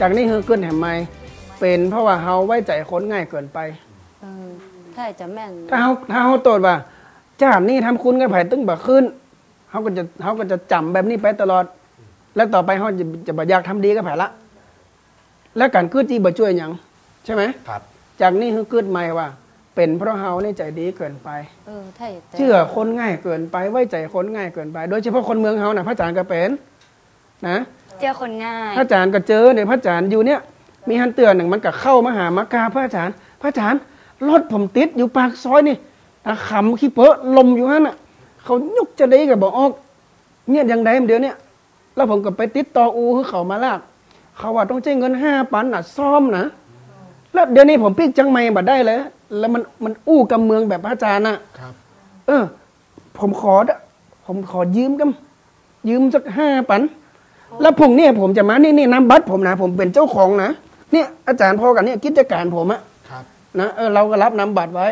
จากนี้คือขึ้นแหมไหมเป็นเพราะว่าเฮาไว้ใจคนง่ายเกินไป เออถ้าจะแม่นถ้าเฮาถ้าเฮาตรวจว่าจ้านนี่ทำคุณกับไผตึงบ่ขึ้นเฮาก็จะเฮาก็จะจำแบบนี้ไปตลอด แล้วต่อไปเฮาจะจะบ่อยากทำดีกับไผละ แล้วการคืดจีบ่ช่วยหยังใช่ไหมครับ จากนี้คือกึดใหม่ว่า เป็นเพราะเฮานี่ใจดีเกินไป เออถ้าแต่เชื่อคนง่ายเกินไป ไว้ใจคนง่ายเกินไป โดยเฉพาะคนเมืองเฮานะพระอาจารย์ก็เป็นนะ เจอคนง่าย พระอาจารย์ก็เจอเนี่ยพระอาจารย์อยู่เนี่ย มีฮันเตือนหนึ่งมันก็เข้ามาหามากราพระอาจารย์ พระอาจารย์รถผมติดอยู่ปากซอยนี่อาขำขี้เปอะลมอยู่นั่นน่ะ เขายุกจะได้กับบอกออก เนี่ยยังไดเดี๋ยวเนี่ยแล้วผมก็ไปติดต่ออูคือเขามาลากเขาว่าต้องใช้เงินห้าปันน่ะซ่อมนะแล้วเดี๋ยวนี้ผมปิกจังไม่บัดได้เลย แล้วมันมันอู้กับเมืองแบบพระอาจารย์น่ะครับ เออ ผมขอดะผมขอยืมกันยืมสักห้าปัน แล้วพรุ่งนี้ผมจะมานี่นี่น้ำบัตรผมนะ ผมเป็นเจ้าของนะเนี่ยอาจารย์พอกันเนี่ยกิจการผมอะครับนะเออเราก็รับนำบัตรไว้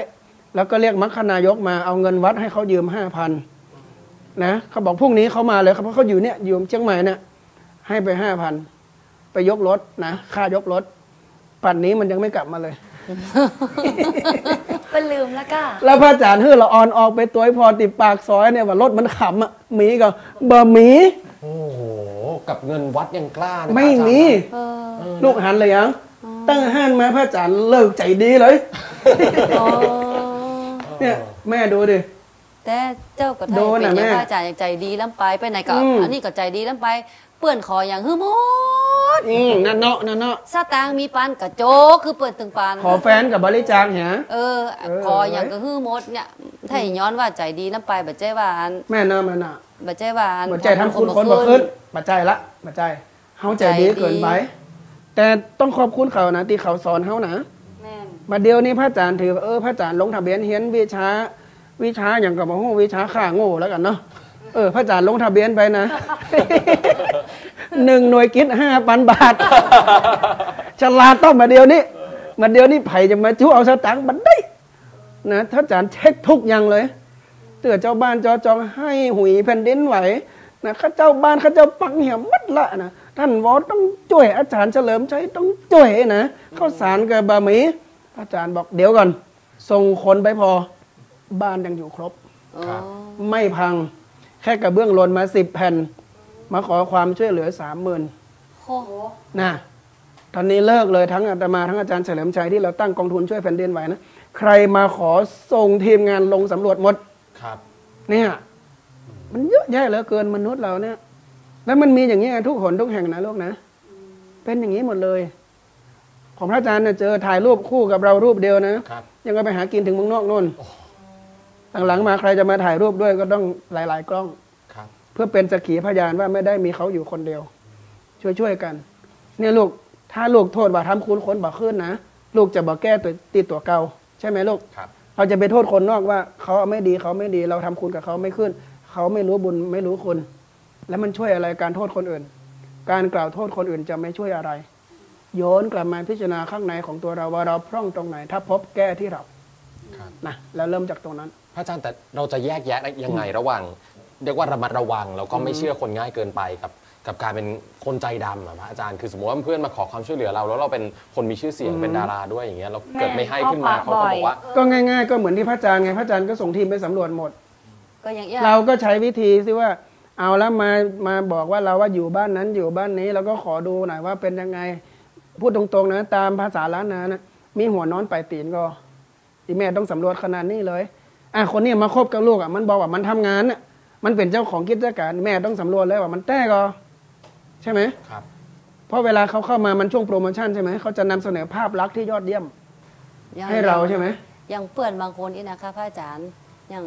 แล้วก็เรียกมัคคณายกมาเอาเงินวัดให้เขายืมห้าพันนะเขาบอกพรุ่งนี้เขามาเลยครับเพราะเขาอยู่เนี่ยอยู่เชียงใหม่เนี่ยให้ไปห้าพันไปยกรถนะค่ายกรถปันนี้มันยังไม่กลับมาเลยเป็นลืมแล้วก็แล้วพระอาจารย์เฮ้อเราออนออกไปตัวให้พอติดปากซอยเนี่ยว่ารถมันขำอะหมีก็บะหมี โอ้โห กับเงินวัดยังกล้านะไม่อาจารย์มี เออลูกหันเลยยังตั้งห้านมาพระอาจารย์เลิกใจดีเลย อ๋อเนี่ยแม่ดูดิ แต่เจ้าก็ไทยโดนเป็นน่ะอย่างแม่พระอาจารย์อย่างใจดีล้ำไปไปไหนก็อืม อันนี้ก็ใจดีล้ำไป เปื่อนขออย่างฮือหมดอืมนั่นเนาะนั่นเนาะสตางค์มีปานกระโจกคือเปิดตึงปาน ขอแฟนกับบริจาคเหรอ เออ เออขออย่างก็ฮือหมดเนี่ย ถ้าให้ย้อนว่าใจดีล้ำไปบัดใจว่าอันแม่เนาะแม่เนาะ บัดใจว่าอันหัวใจทำคุณคนบ่ขึ้นบัดใจละบัดใจเฮาใจดีเกินไปแต่ต้องขอบคุณเขานะที่เขาสอนเฮานะแม่นมาเดียวนี้พระอาจารย์ถือว่าเออพระอาจารย์ลงทะเบียนเฮียนวิชา วิชาอย่างกับว่าวิชาข่าโง่แล้วกันเนาะเออพระอาจารย์ลงทะเบียนไปนะหนึ่งหน่วยกิจห้าพันบาทฉลาดต้องมาเดียวนี้มาเดียวนี้ไผ่จะมาจู้เอาสตังค์บันได้นะถ้าอาจารย์เช็คทุกอย่างเลย เตือเจ้าบ้านจอจองให้หุยแผ่นดินไหวนะข้าเจ้าบ้านข้าเจ้าปังเหี่ยมัดละนะท่านวอต้องช่วยอาจารย์เฉลิมชัยต้องช่วยนะข้าวสารกับบะหมี่อาจารย์บอกเดี๋ยวก่อนส่งคนไปพอบ้านยังอยู่ครบอ๋อไม่พัง แค่กระเบื้องหล่นมาสิบแผ่น มาขอความช่วยเหลือสามหมื่นโอ้โหนะตอนนี้เลิกเลยทั้งอาตมาทั้งอาจารย์เฉลิมชัยที่เราตั้งกองทุนช่วยแผ่นดินไหวนะ ใครมาขอส่งทีมงานลงสำรวจหมด ครับ เนี่ย มันเยอะแยะเหลือเกินมนุษย์เราเนี่ย แล้วมันมีอย่างนี้ยทุกหนทุกแห่งนะลูกนะ เป็นอย่างนี้หมดเลย ของพระอาจารย์เนี่ยเจอถ่ายรูปคู่กับเรารูปเดียวนะครับ ยังก็ไปหากินถึงเมืองนอกนู่นหลังๆมาใครจะมาถ่ายรูปด้วยก็ต้องหลาย ๆ กล้องครับ เพื่อเป็นสักขีพยานว่าไม่ได้มีเขาอยู่คนเดียว ช่วยๆกัน เนี่ยลูกถ้าลูกโทษว่าทำคุณคนบ่ขึ้นนะลูกจะบ่แก้ตัวตีตัวเก่าใช่ไหมลูกครับ เราจะไปโทษคนนอกว่าเขาไม่ดีเขาไม่ดี เราทำคุณกับเขาไม่ขึ้น เขาไม่รู้บุญไม่รู้คุณ แล้วมันช่วยอะไรการโทษคนอื่น การกล่าวโทษคนอื่นจะไม่ช่วยอะไร โยนกลับมาพิจารณาข้างในของตัวเราว่าเราพร่องตรงไหน ถ้าพบแก้ที่เราครับนะแล้วเริ่มจากตรงนั้น พระอาจารย์แต่เราจะแยกแยะได้ยังไงระหว่างเรียกว่าระมัดระวังแล้วก็ไม่เชื่อคนง่ายเกินไปกับ กับการเป็นคนใจดำอะพระอาจารย์คือสมมติว่าเพื่อนมาขอความช่วยเหลือเรา แล้วเราเป็นคนมีชื่อเสียงเป็นดาราด้วยอย่างเงี้ยเราเกิดไม่ให้ขึ้นมาแม่เขาก็บอกว่าก็ง่าย ๆ ก็เหมือนที่พระอาจารย์ไงพระอาจารย์ก็ส่งทีมไปสำรวจหมด ก็อย่างยากเราก็ใช้วิธีซิว่า เอาแล้วมามาบอกว่าเราว่าอยู่บ้านนั้นอยู่บ้านนี้เราก็ขอดูหน่อยว่าเป็นยังไงพูดตรงๆนะตามภาษาล้านนานะมีหัวนอนไปตีนก็อีแม่ต้องสำรวจขนาดนี้เลยอะคนนี้มาคบกับลูกอะมันบอกว่ามันทำงานน่ะมันเป็นเจ้าของกิจการแม่ต้องสำรวจเลยว่ามันแต้ก็ ใช่ไหมครับ เพราะเวลาเขาเข้ามามันช่วงโปรโมชั่นใช่ไหมเขาจะนำเสนอภาพลักษณ์ที่ยอดเยี่ยม อย่างให้เราใช่ไหม อย่างเพื่อนบางคนนี่นะคะพระอาจารย์อย่าง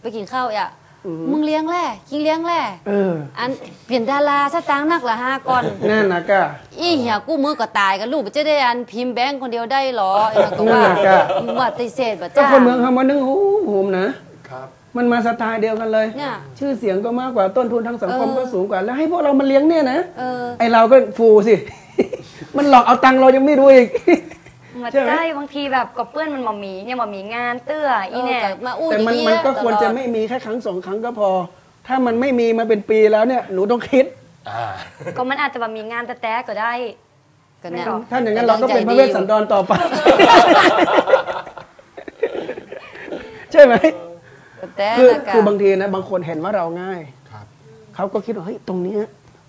ไปกินข้าวอะอืมมึงเลี้ยงแร่กินเลี้ยงแร่เอออันเปลี่ยนดาราสตางค์นักละห้าก่อน นั่นนะก็อีเหี้ยกู้มือก็ตายกันลูกจะได้อันพิมพ์แบงค์คนเดียวได้เหรอไอ้นั่นก็ว่านั่นน่ะก็ ว่าติเศษบ่ก็จ้าคนเมืองเขามานึ่งหูหูมนะครับ มันมาสไตล์เดียวกันเลย เนี่ยชื่อเสียงก็มากกว่าต้นทุนทางสังคมเออก็สูงกว่า แล้วให้พวกเรามาเลี้ยงเนี่ยนะเออไอเราก็ฟูสิ มันหลอกเอาตังค์เรายังไม่รู้อีก มาใช่ไหม ใจบางทีแบบกับเพื่อนมันมามีเนี่ยมามีงานเตื้ออีเนี่ย เออมาอู้แต่มันดีๆมันก็ตลอดควรจะไม่มีแค่ครั้งสองครั้งก็พอ ถ้ามันไม่มีมาเป็นปีแล้วเนี่ยหนูต้องคิด อ่า ก็มันอาจจะแบบมีงานแต่แต่ก็ได้ ก็เนี่ยถ้าอย่างนั้นเราก็เป็นพระเวสสันดรต่อไป ใช่ไหมแต่ คือนะะคือบางทีนะบางคนเห็นว่าเราง่ายครับเขาก็คิดว่าเฮ้ยตรงเนี้ย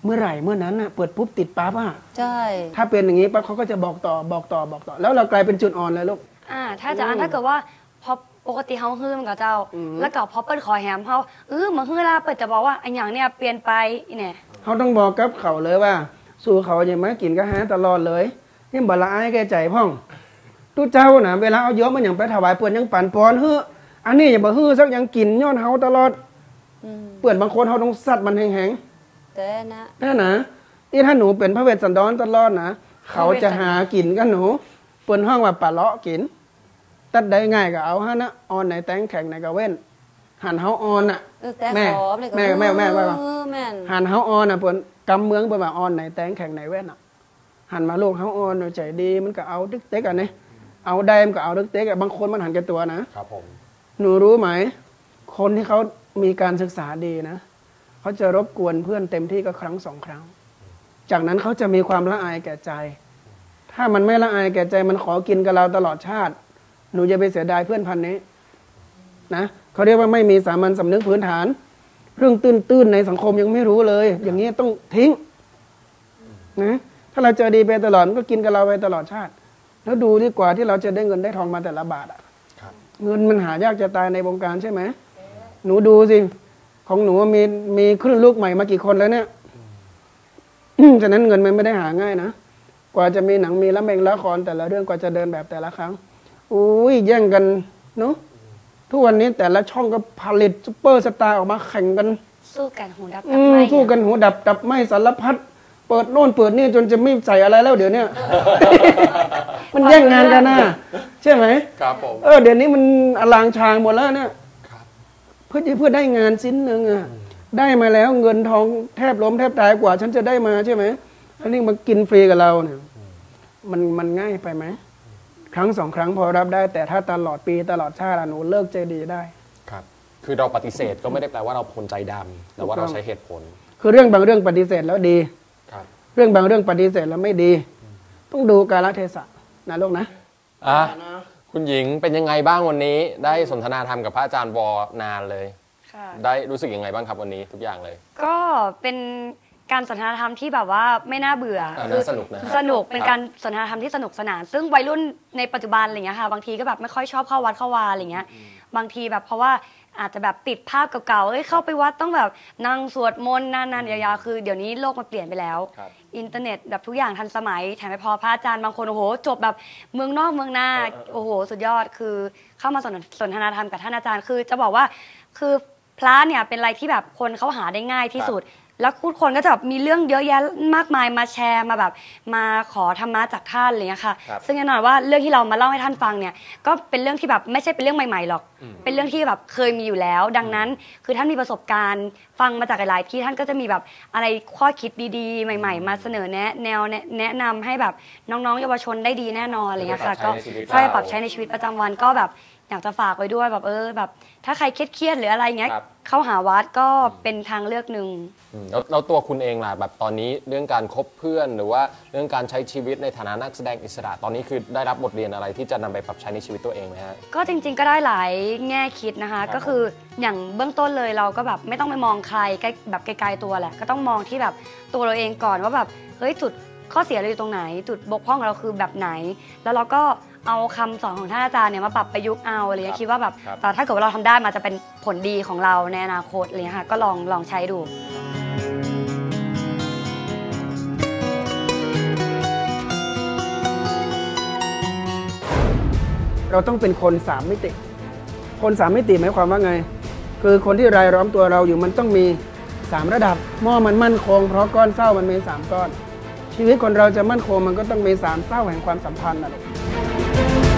เมื่อไหร่เมื่อนั้นน่ะเปิดปุ๊บติดปั๊บอะใช่ ถ้าเป็นอย่างนี้ปั๊บเขาก็จะบอกต่อบอกต่อบอกต่อ แล้วเรากลายเป็นจุดอ่อนเลยลูกอ่าถ้าจะอ่านถ้าเกิดว่าพอปกติเฮาฮื้อมันกับเจ้าอืมแล้วก็พอเปิ้ลขอแฮมเฮาเออมาฮื้อละเปิ้ลจะบอกว่าอันอย่างเนี้ยเปลี่ยนไปอีเนี่ยเขาต้องบอกกับเขาเลยว่า สู่เขาอย่ามากินก็หาตลอดเลยนี่บละอายแก่ใจพ่องตู้เจ้านะเวลาเอาเยอะมันอย่างไปถวายเปื่อนยังปั่นปอนเฮ้อ อันนี้อย่าบ่ฮื้อสักอยังกินย้อนเฮาตลอดอืมเปื่อนบางคนเขาต้องสัตว์มันแห้งแต่นะๆแน่นะนี่ถ้าหนูเป็นพระเวสสันดรตลอดนะเขาจะหากินกันหนูเปื่อนห้องว่าปลาเลาะกิน ตัดได้ง่ายก็เอาฮะนะออนไหนแตงแข็งไหนก็เว้นหันเฮาออนอะเออแต่แม่ขอบเลยก็แม่แม่แม่แม่ว่าเออแม่นหันเฮาออนอะเปิ้นกำเมืองเปิ้นว่าออนไหนแตงแข็งไหนเว้นอะหันมาลูกเฮาออนใจดีมันก็เอาตึกเต็กอะนี่เอาได้มันก็เอาตึกเต็กอะบางคนมันหันแก่ตัวนะครับผม หนูรู้ไหม คนที่เขามีการศึกษาดีนะเขาจะรบกวนเพื่อนเต็มที่ก็ครั้งสองครั้ง จากนั้นเขาจะมีความละอายแก่ใจ ถ้ามันไม่ละอายแก่ใจมันขอกินกับเราตลอดชาติ หนูจะไปเสียดายเพื่อนพันนี้นะเขาเรียกว่าไม่มีสามัญสำนึกพื้นฐาน เรื่องตื้นๆในสังคมยังไม่รู้เลย อย่างนี้ต้องทิ้งนะถ้าเราเจอดีไปตลอดมันก็กินกับเราไปตลอดชาติ แล้วดูดีกว่าที่เราจะได้เงินได้ทองมาแต่ละบาทอะ เงินมันหายากจะตายในวงการใช่ไหม หนูดูสิ ของหนูมีมีคลื่นลูกใหม่มากี่คนแล้วเนี่ยฉะนั้นเงินมันไม่ได้หาง่ายนะ กว่าจะมีหนังมีละเมงละครแต่ละเรื่องกว่าจะเดินแบบแต่ละครั้ง อุ้ยแย่งกันเนาะทุกวันนี้แต่ละช่องก็ผลิตซุปเปอร์สตาร์ออกมาแข่งกัน สู้กันหูดับอืกับมไม่สู้กันหูดับดับไหม่สารพัด เปิดโน่นเปิดนี่จนจะไม่ใส่อะไรแล้วเดี๋ยวเนี้ย มันแย่งงานกันนะใช่ไหมครับผมเออเดี๋ยวนี้มันอลางชางหมดแล้วเนี่ยครับเพื่อเพื่อได้งานชิ้นหนึ่งอะได้มาแล้วเงินทองแทบล้มแทบตายกว่า ฉันจะได้มาใช่ไหมอันนี้มากินฟรีกับเราเนี่ยมันมันง่ายไปไหมครั้งสองครั้งพอรับได้ แต่ถ้าตลอดปีตลอดชาติอะหนูเลิกใจดีได้ครับ คือเราปฏิเสธก็ไม่ได้แปลว่าเราคนใจดำแต่ว่าเราใช้เหตุผล คือเรื่องบางเรื่องปฏิเสธแล้วดีครับ เรื่องบางเรื่องปฏิเสธแล้วไม่ดี ต้องดูกาลเทศะนะลูกนะอะคุณหญิงเป็นยังไงบ้างวันนี้ ได้สนทนาธรรมกับพระอาจารย์วอนานเลย ค่ะ ได้รู้สึกยังไงบ้างครับวันนี้ทุกอย่างเลย ก็เป็นการสนทนาธรรมที่แบบว่าไม่น่าเบื่ออ่าคือน่าสนุกนะ สนุกเป็นครับการสนทนาธรรมที่สนุกสนาน ซึ่งวัยรุ่นในปัจจุบันอะไรเงี้ยค่ะ บางทีก็แบบไม่ค่อยชอบเข้าวัดเข้าวาอะไรเงี้ย บางทีแบบเพราะว่าอาจจะแบบติดภาพเก่าๆเอ้ยเข้าไปวัดต้องแบบนั่งสวดมนต์นานๆยาวๆคือเดี๋ยวนี้โลกมันเปลี่ยนไปแล้ว ครับ อินเทอร์เน็ตแบบทุกอย่างทันสมัยแถมไม่พอพระอาจารย์บางคนโอ้โห จบแบบเมืองนอกเมืองนาโอ้โห สุดยอดคือเข้ามาสนสนทนาธรรมกับท่านอาจารย์คือ จะบอกว่าคือพระเนี่ยเป็นอะไรที่แบบคนเขาหาได้ง่ายที่สุด แล้วทุกคนก็จะแบบมีเรื่องเยอะแยะมากมายมาแชร์มาแบบ มาขอธรรมะจากท่านอะไรเลยค่ะ ครับซึ่งแน่นอนว่าเรื่องที่เรามาเล่าให้ท่านฟังเนี่ยก็เป็นเรื่องที่แบบไม่ใช่เป็นเรื่องใหม่ๆหรอกเป็นเรื่องที่แบบเคยมีอยู่แล้ว ดังนั้นคือท่านมีประสบการณ์ฟังมาจากหลายๆที่ท่านก็จะมีแบบอะไรข้อคิดดีๆ ใหม่ ๆ มาเสนอแนะแนวแนะแนะนำให้แบบน้องๆเยาวชนได้ดีแน่นอนอะไรเงี้ยค่ะปรัก็บใช้ในชีวิตใช่เราปรับใช้ในชีวิตประจำวันก็แบบ อยากจะฝากไว้ด้วยแบบเออแบบ ถ้าใครเครียดๆหรืออะไรเงี้ย ครับ เข้าหาวัดก็เป็นทางเลือกหนึ่ง อืมแล้วแล้วตัวคุณเองล่ะแบบตอนนี้เรื่องการคบเพื่อนหรือว่าเรื่องการใช้ชีวิตในฐานะนักแสดงอิสระ ตอนนี้คือได้รับบทเรียนอะไรที่จะนำไปปรับใช้ในชีวิตตัวเองไหมฮะ ก็จริงๆ ก็ได้หลายแง่คิดนะคะครับก็คืออย่างเบื้องต้นเลยเราก็แบบไม่ต้องไปมองใครใกล้แบบไกลๆตัวแหละ ก็ต้องมองที่แบบตัวเราเองก่อนว่าแบบเฮ้ยจุดข้อเสียเราอยู่ตรงไหน จุดบกพร่องของเราคือแบบไหน แล้วเราก็ เอาคำสอนของท่านอาจารย์เนี่ยมาปรับประยุกต์เอาอะไรเงี้ยคิดว่าแบบครับ แต่ถ้าเกิดว่าเราทำได้มันจะเป็นผลดีของเราในอนาคตอะไรเลยค่ะก็ลองลองใช้ดู เราต้องเป็นคนสามมิติ คนสามมิติหมายความว่าไง คือคนที่รายล้อมตัวเราอยู่มันต้องมีสามระดับหม้อมันมั่นคง เพราะก้อนเศร้ามันมีสามก้อน ชีวิตคนเราจะมั่นคงมันก็ต้องมีสามเศร้าแห่งความสัมพันธ์นะลูก